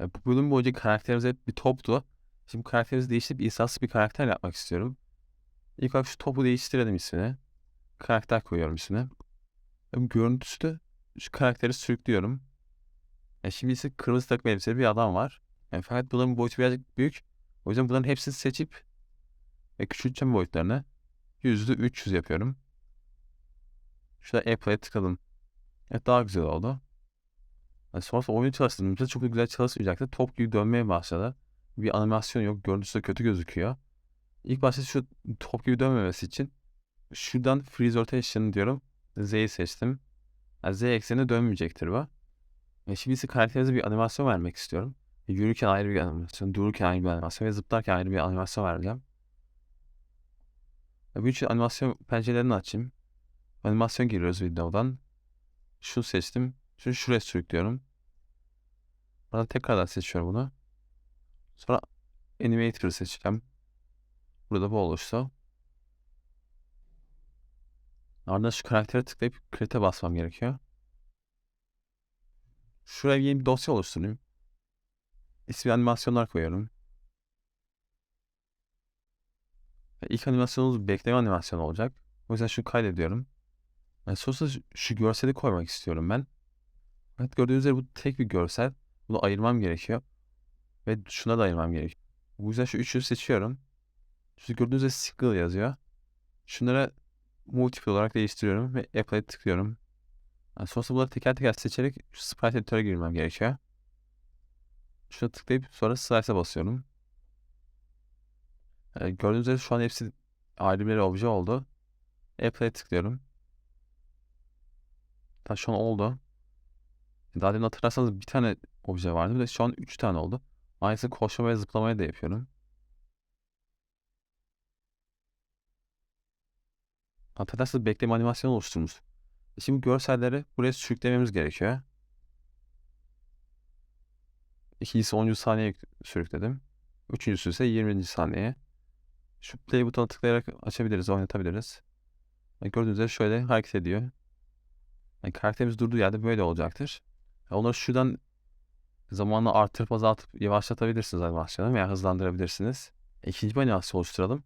E, bu bölüm boyunca karakterimiz hep bir toptu. Şimdi karakterimizi değiştirip insansız bir karakter yapmak istiyorum. İlk olarak şu topu değiştirelim ismini. Karakter koyuyorum ismine. E, bu görüntüsü de şu karakteri sürüklüyorum. E, şimdi ise kırmızı takım elbiseli bir adam var. E, fakat bunların boyutu birazcık büyük. O yüzden bunların hepsini seçip ve küçülteceğim boyutlarını. Yüzde 300 yapıyorum. Şurada Apple'e tıkladım. Evet daha güzel oldu. Yani sonrasında oyunu çalıştığımızda çok güzel çalışmayacaktı. Top gibi dönmeye başladı. Bir animasyon yok. Görüntüsü de kötü gözüküyor. İlk başta şu top gibi dönmemesi için şuradan freeze rotation diyorum. Z'yi seçtim. Yani Z eksenine dönmeyecektir bu. E şimdi ise karakterimize bir animasyon vermek istiyorum. E, yürürken ayrı bir animasyon, dururken ayrı bir animasyon ve zıplarken ayrı bir animasyon vereceğim. E, bu için animasyon pencerelerini açayım. Animasyon giriyoruz videodan. Şunu seçtim. Şunu şuraya sürüklüyorum. Burada tekrardan seçiyorum bunu. Sonra Animator'ı seçeceğim. Burada bu oluştu. Ardından şu karaktere tıklayıp create'e basmam gerekiyor. Şuraya yeni bir dosya oluşturayım. İsmi animasyonlar koyuyorum. Ve İlk animasyonumuz bekleme animasyonu olacak. O yüzden şunu kaydediyorum. Yani sonrasında şu görseli koymak istiyorum ben. Evet gördüğünüz üzere bu tek bir görsel. Bunu ayırmam gerekiyor. Ve şuna da ayırmam gerekiyor. Bu yüzden şu üçünü seçiyorum. Şu gördüğünüz üzere single yazıyor. Şunlara multiple olarak değiştiriyorum ve apply'e tıklıyorum. Yani sonrasında bunları teker teker seçerek şu sprite editöre girmem gerekiyor. Şuna tıklayıp sonra slice'a basıyorum. Yani gördüğünüz üzere şu an hepsi ayrı bir obje oldu. Apply'e tıklıyorum. Ta şu an oldu. Daha demin hatırlarsanız bir tane obje vardı. Bir de şu an üç tane oldu. Aynısını koşma ve zıplamaya da yapıyorum. Hatırlarsanız bekleme animasyonu oluşturmuş. Şimdi görselleri buraya sürüklememiz gerekiyor. İkincisi 10. saniye sürükledim. Üçüncüsü ise 20. saniye. Şu play butonuna tıklayarak açabiliriz, oynatabiliriz. Yani gördüğünüz üzere şöyle hareket ediyor. Yani karakterimiz durduğu yerde böyle olacaktır. Onları şuradan zamanla artırıp azaltıp yavaşlatabilirsiniz animasyonu veya hızlandırabilirsiniz. İkinci bir animasyon oluşturalım.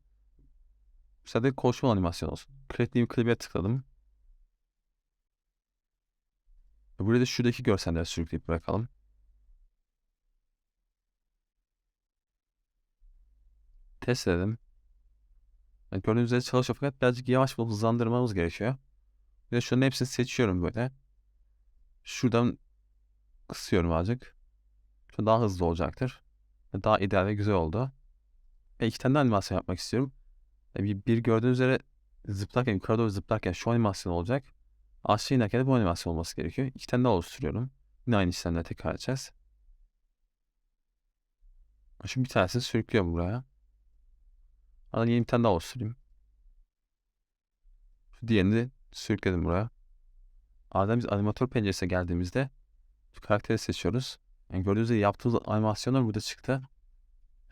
De koşma animasyonu olsun. Create New Clip'e tıkladım. Buraya da şuradaki görselleri sürükleyip bırakalım. Test edelim. Yani gördüğünüz üzere çalışıyor fakat birazcık yavaş bulup hızlandırmamız gerekiyor. De şunların hepsini seçiyorum böyle. Şuradan kısıyorum azıcık. Şu daha hızlı olacaktır. Daha ideal ve güzel oldu. Ve iki tane de animasyon yapmak istiyorum. E, Bir, bir gördüğünüz üzere zıplarken, yukarı doğru zıplarken şu animasyon olacak. Aşağı inerken de bu animasyon olması gerekiyor. İki tane daha oluşturuyorum. Yine aynı işlemleri tekrar edeceğiz. Şimdi bir tanesini sürüklüyorum buraya. Ardından yeni bir tane daha oluşturayım. Şu diğerini de sürükledim buraya. Ardından biz animatör penceresine geldiğimizde karakteri seçiyoruz. Yani gördüğünüz gibi yaptığımız animasyonlar burada çıktı.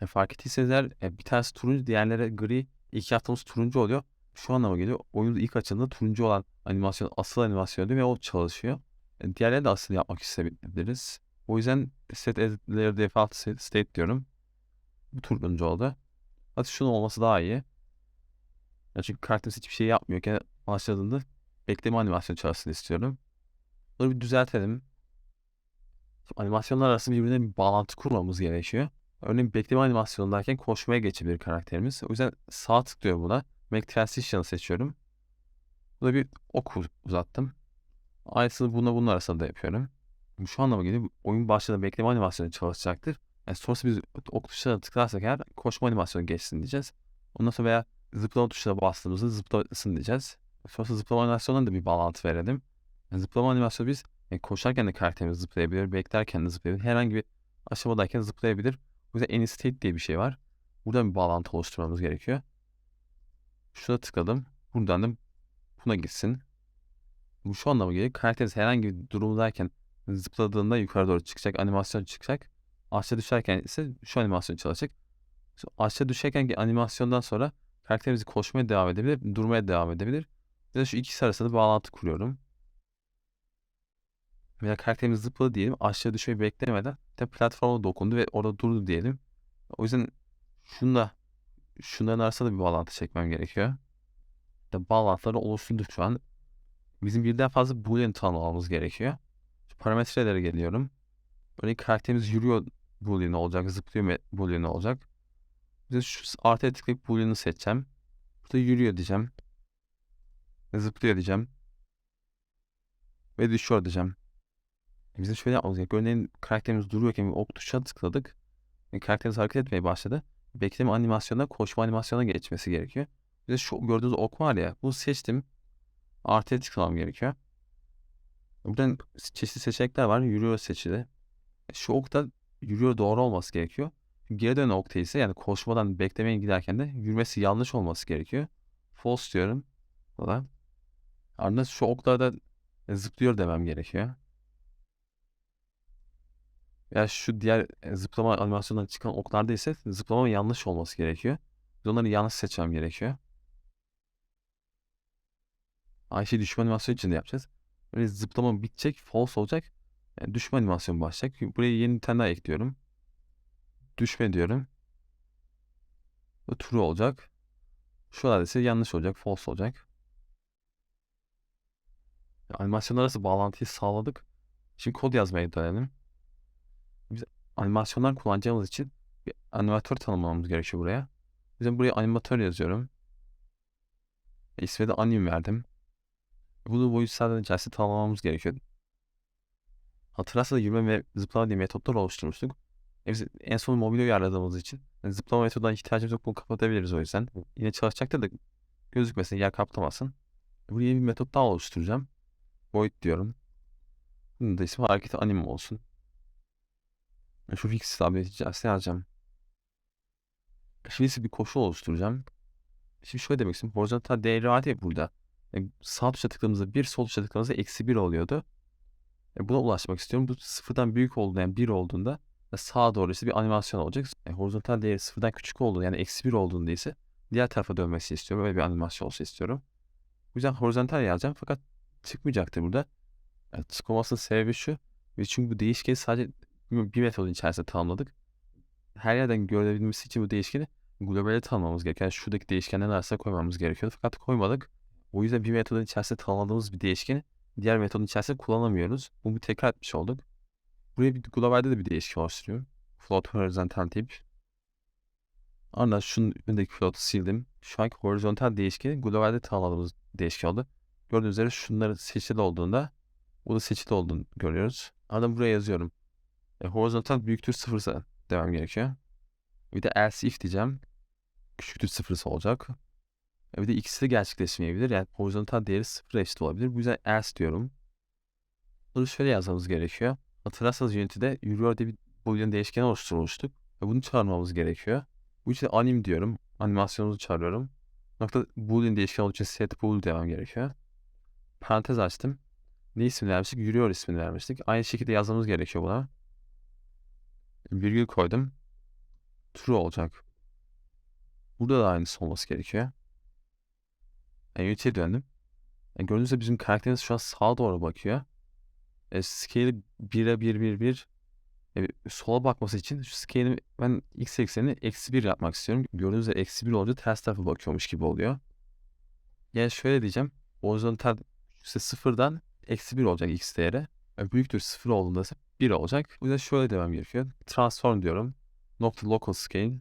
E, fark ettiyseniz eğer e, bir tanesi turuncu, diğerleri gri. İlk yaptığımız turuncu oluyor. Şu anlama geliyor. Oyun ilk açıldığında turuncu olan animasyon asıl animasyon diyor ve o çalışıyor. E, diğerleri de asıl yapmak isteyebiliriz. O yüzden set layer default state diyorum. Bu turuncu oldu. Hadi şunun olması daha iyi. Ya çünkü karakterimiz hiçbir şey yapmıyorken başladığında bekleme animasyon çalışsın istiyorum. Bunları bir düzeltelim. Animasyonlar arasında birbirine bir bağlantı kurmamız gerekiyor. Örneğin bekleme animasyonundayken koşmaya geçebilir karakterimiz. O yüzden sağ tıklıyorum buna. Make Transition'ı seçiyorum. Burada bir ok uzattım. Aynısını buna bunun arasında da yapıyorum. Şu anlama geliyor. Oyun başladığında bekleme animasyonu çalışacaktır. Yani sonrası biz ok tuşuna tıklarsak eğer koşma animasyonu geçsin diyeceğiz. Ondan sonra veya zıplama tuşuna bastığımızda zıplasın diyeceğiz. Sonrasında zıplama animasyonuna da bir bağlantı verelim. Yani zıplama animasyonu biz yani koşarken de karakterimiz zıplayabilir, beklerken de zıplayabilir. Herhangi bir aşamadayken zıplayabilir. O yüzden any state diye bir şey var. Buradan bir bağlantı oluşturmamız gerekiyor. Şuna tıkladım. Buradan da buna gitsin. Bu şu anlama geliyor. Karakterimiz herhangi bir durumdayken zıpladığında yukarı doğru çıkacak, animasyon çıkacak. Aşağı düşerken ise şu animasyon çalışacak. Aşağı düşerken animasyondan sonra karakterimiz koşmaya devam edebilir, durmaya devam edebilir. Ya da şu ikisi arasında bağlantı kuruyorum. Veya karakterimiz zıpladı diyelim. Aşağı düşmeyi beklemeden de platforma dokundu ve orada durdu diyelim. O yüzden şunla şunların arasında da bir bağlantı çekmem gerekiyor. İşte bağlantıları oluşturduk şu an. Bizim birden fazla boolean tanımlamamız gerekiyor. Şu parametrelere geliyorum. Örneğin karakterimiz yürüyor boolean olacak, zıplıyor boolean olacak. Biz şu artıya tıklayıp boolean'ı seçeceğim. Burada yürüyor diyeceğim. Zıplıyor diyeceğim. Ve düşüyor diyeceğim. E bizim şöyle gerekiyor. Örneğin karakterimiz duruyorken bir ok tuşuna tıkladık. E karakterimiz hareket etmeye başladı. Bekleme animasyonuna koşma animasyona geçmesi gerekiyor. Bir de şu gördüğünüz ok var ya. Bunu seçtim. Artıya tıklamam gerekiyor. Buradan çeşitli seçenekler var. Yürüyor seçili. Şu okta yürüyor doğru olması gerekiyor. Geri dönen okta ise yani koşmadan beklemeye giderken de yürümesi yanlış olması gerekiyor. False diyorum. Burada. Ardından şu oklarda zıplıyor demem gerekiyor. Ya şu diğer zıplama animasyonundan çıkan oklarda ise zıplama yanlış olması gerekiyor. Biz onları yanlış seçmem gerekiyor. Aynı şeyi düşme animasyonu için de yapacağız. Böyle zıplama bitecek, false olacak. Yani düşme animasyonu başlayacak. Buraya yeni bir tane daha ekliyorum. Düşme diyorum. Bu true olacak. Şu ise yanlış olacak, false olacak. Animasyon arası bağlantıyı sağladık. Şimdi kod yazmaya dönelim. Animasyonlar kullanacağımız için bir animatör tanımlamamız gerekiyor buraya. Bizim buraya animatör yazıyorum. İsme de anim verdim. Bunu boyutsaldan içerisinde tanımlamamız gerekiyor. Hatırlarsanız yürüme ve zıplama diye metotlar oluşturmuştuk. E biz en son mobil uyarladığımız için yani zıplama metoduna ihtiyacımız yok bunu kapatabiliriz o yüzden. Yine çalışacaktır da gözükmesin, yer kaplamasın. Buraya bir metot daha oluşturacağım. Void diyorum. Bunun da ismi hareket anim olsun. Şu fix stability içerisine yazacağım. Şimdi bir koşu oluşturacağım. Şimdi şöyle demek istiyorum. Horizontal ya burada. Yani sağ tuşa tıkladığımızda 1, sol tuşa tıkladığımızda eksi 1 oluyordu. E buna ulaşmak istiyorum. Bu sıfırdan büyük olduğunda yani 1 olduğunda sağa doğru ise bir animasyon olacak. E, horizontal değeri sıfırdan küçük olduğunda yani eksi 1 olduğunda ise diğer tarafa dönmesi istiyorum. Böyle bir animasyon olsa istiyorum. Bu yüzden horizontal yazacağım fakat çıkmayacaktır burada. Yani çıkmamasının sebebi şu. Biz çünkü bu değişkeni sadece bir metodun içerisinde tanımladık. Her yerden görebilmesi için bu değişkeni globale tanımlamamız gerekiyor. Yani şuradaki değişkenler arasında koymamız gerekiyordu. Fakat koymadık. O yüzden bir metodun içerisinde tanımladığımız bir değişkeni diğer metodun içerisinde kullanamıyoruz. Bunu tekrar etmiş olduk. Buraya bir globalde de bir değişken oluşturuyorum. Float horizontal tip. Ardından şunun önündeki float'u sildim. Şu anki horizontal değişkeni globalde tanımladığımız değişken oldu. Gördüğünüz üzere şunları seçili olduğunda bu da seçili olduğunu görüyoruz. Ardından buraya yazıyorum. E, horizontal büyüktür sıfırsa demem gerekiyor. Bir de else if diyeceğim. Küçüktür sıfırsa olacak. E, bir de ikisi de gerçekleşmeyebilir. Yani horizontal değeri sıfır eşit olabilir. Bu yüzden else diyorum. Bunu şöyle yazmamız gerekiyor. Hatırlarsanız Unity'de yürüyor diye bir boolean değişken oluşturmuştuk. Ve bunu çağırmamız gerekiyor. Bu için anim diyorum. Animasyonumuzu çağırıyorum. Nokta boolean değişken olduğu için set bool demem gerekiyor. Parantez açtım. Ne ismini vermiştik? Yürüyor ismini vermiştik. Aynı şekilde yazmamız gerekiyor buna. Virgül koydum. True olacak. Burada da aynısı olması gerekiyor. Yani Unity'ye döndüm. Yani gördüğünüz gibi bizim karakterimiz şu an sağa doğru bakıyor. E, scale 1'e 1 1 1 e, sola bakması için şu scale'i ben x eksenini eksi 1 yapmak istiyorum. Gördüğünüz gibi eksi 1 olunca ters tarafa bakıyormuş gibi oluyor. Yani şöyle diyeceğim. Horizontal işte sıfırdan eksi 1 olacak x değeri. E, büyüktür sıfır olduğunda ise 1 olacak. Bu yüzden şöyle demem gerekiyor. Transform diyorum. Nokta local scale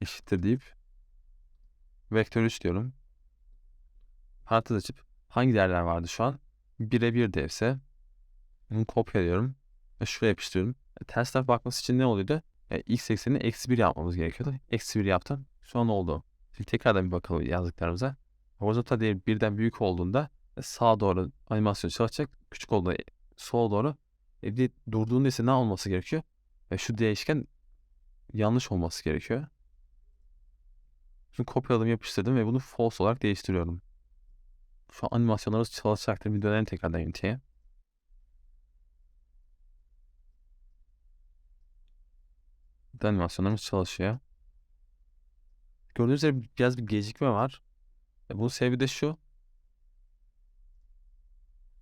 eşittir deyip vektör 3 diyorum. Parantez açıp hangi değerler vardı şu an? 1'e 1 devse bunu kopyalıyorum ve şuraya yapıştırıyorum. E, ters taraf bakması için ne oluyordu? E, x eksenini eksi 1 yapmamız gerekiyordu. Eksi 1 yaptım. Şu an oldu. Şimdi tekrardan bir bakalım yazdıklarımıza. Horizontal değeri birden büyük olduğunda e, sağa doğru animasyon çalışacak. Küçük olduğunda sola doğru. E, bir durduğunda ise ne olması gerekiyor? E, şu değişken yanlış olması gerekiyor. Şimdi kopyaladım yapıştırdım ve bunu false olarak değiştiriyorum. Şu an animasyonlarımız çalışacaktır. Bir dönelim tekrardan Unity'ye. animasyonlarımız çalışıyor. Gördüğünüz üzere biraz bir gecikme var. E, bunun sebebi de şu.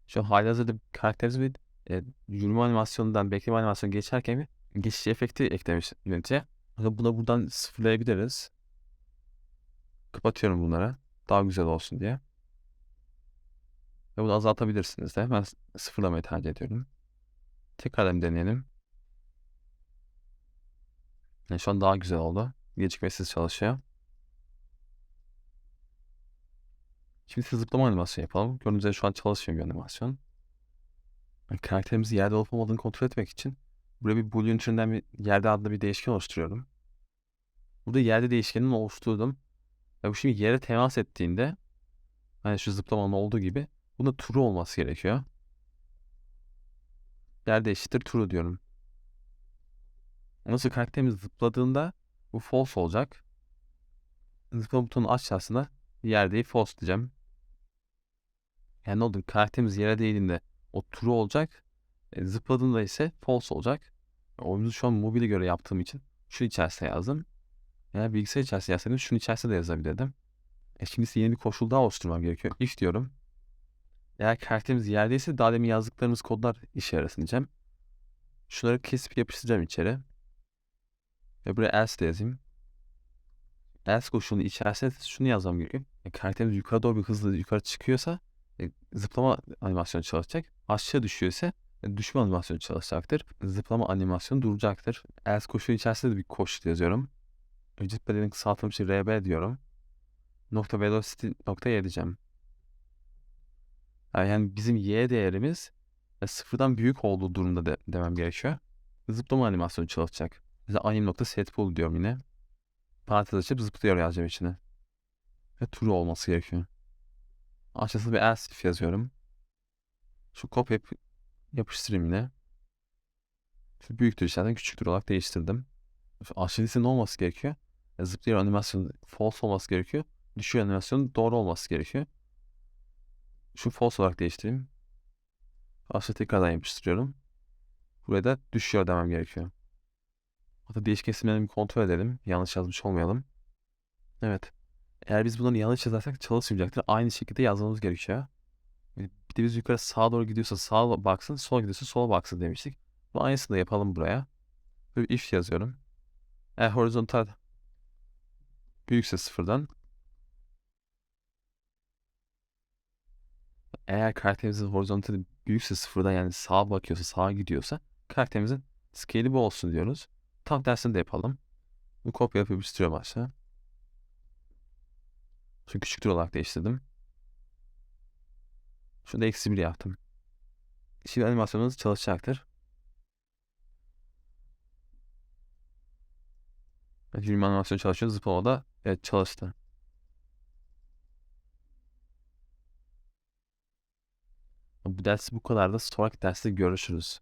Şu halihazırda karakterimiz bir e, yürüme animasyonundan bekleme animasyonu geçerken bir geçiş efekti eklemiş Unity. Buna buradan sıfırlayabiliriz. Kapatıyorum bunları. Daha güzel olsun diye. Ve bunu azaltabilirsiniz de. Ben sıfırlamayı tercih ediyorum. Tekrardan deneyelim. Yani şu an daha güzel oldu. Gecikmesiz çalışıyor. Şimdi zıplama animasyonu yapalım. Gördüğünüz üzere şu an çalışmıyor bir animasyon. Yani karakterimizin yerde olup olmadığını kontrol etmek için buraya bir boolean türünden bir yerde adlı bir değişken oluşturuyorum. Burada yerde değişkenini oluşturdum. Ve bu şimdi yere temas ettiğinde hani şu zıplamanın olduğu gibi bunda true olması gerekiyor. Yerde eşittir true diyorum. Nasıl karakterimiz zıpladığında bu false olacak. Zıplama butonu aşağısında yerde false diyeceğim. Yani ne oldu? Karakterimiz yere değdiğinde o true olacak. E, zıpladığında ise false olacak. Oyunuzu şu an mobile göre yaptığım için şu içerisine yazdım. Eğer bilgisayar içerisinde yazsaydım şunun içerisinde de yazabilirdim. E şimdi ise yeni bir koşul daha oluşturmam gerekiyor. If diyorum. Eğer karakterimiz yerdeyse daha demin yazdıklarımız kodlar işe yarasın diyeceğim. Şunları kesip yapıştıracağım içeri. Ve buraya else de yazayım. Else koşulunun içerisine şunu yazmam gerekiyor. E, karakterimiz yukarı doğru bir hızla yukarı çıkıyorsa e, zıplama animasyonu çalışacak. Aşağı düşüyorsa e, düşme animasyonu çalışacaktır. Zıplama animasyonu duracaktır. Else koşulu içerisinde de bir koşul yazıyorum. Vücut bedenin kısaltılmışı RB diyorum. Nokta velocity nokta y diyeceğim. Yani bizim y değerimiz e, sıfırdan büyük olduğu durumda de, demem gerekiyor. Zıplama animasyonu çalışacak. Mesela anim nokta set pool diyorum yine. Parantez açıp zıplıyor yazacağım içine. Ve true olması gerekiyor. Aşağısında bir else if yazıyorum. Şu kopya yap yapıştırayım yine. Şu büyüktür işlerden küçüktür olarak değiştirdim. Ne olması gerekiyor? E, zıplayan animasyon false olması gerekiyor. Düşüyor animasyonun doğru olması gerekiyor. Şu false olarak değiştireyim. Aşağı tekrardan yapıştırıyorum. Buraya da düşüyor demem gerekiyor. Hatta değişken isimlerini kontrol edelim. Yanlış yazmış olmayalım. Evet. Eğer biz bunları yanlış yazarsak çalışmayacaktır. Aynı şekilde yazmamız gerekiyor. Bir yukarı sağa doğru gidiyorsa sağa baksın, sola gidiyorsa sola baksın demiştik. Bu aynısını da yapalım buraya. Böyle if yazıyorum. Eğer horizontal büyükse sıfırdan eğer karakterimizin horizontali büyükse sıfırdan yani sağa bakıyorsa sağa gidiyorsa karakterimizin scale'i bu olsun diyoruz. Tam tersini de yapalım. Bu kopya yapıp yapıştırıyorum aşağı. Şu küçüktür olarak değiştirdim. Şunu da eksi bir yaptım. Şimdi animasyonumuz çalışacaktır. Film animasyon çalışıyor. Zıplama da evet çalıştı. Bu ders bu kadar da sonraki derste görüşürüz.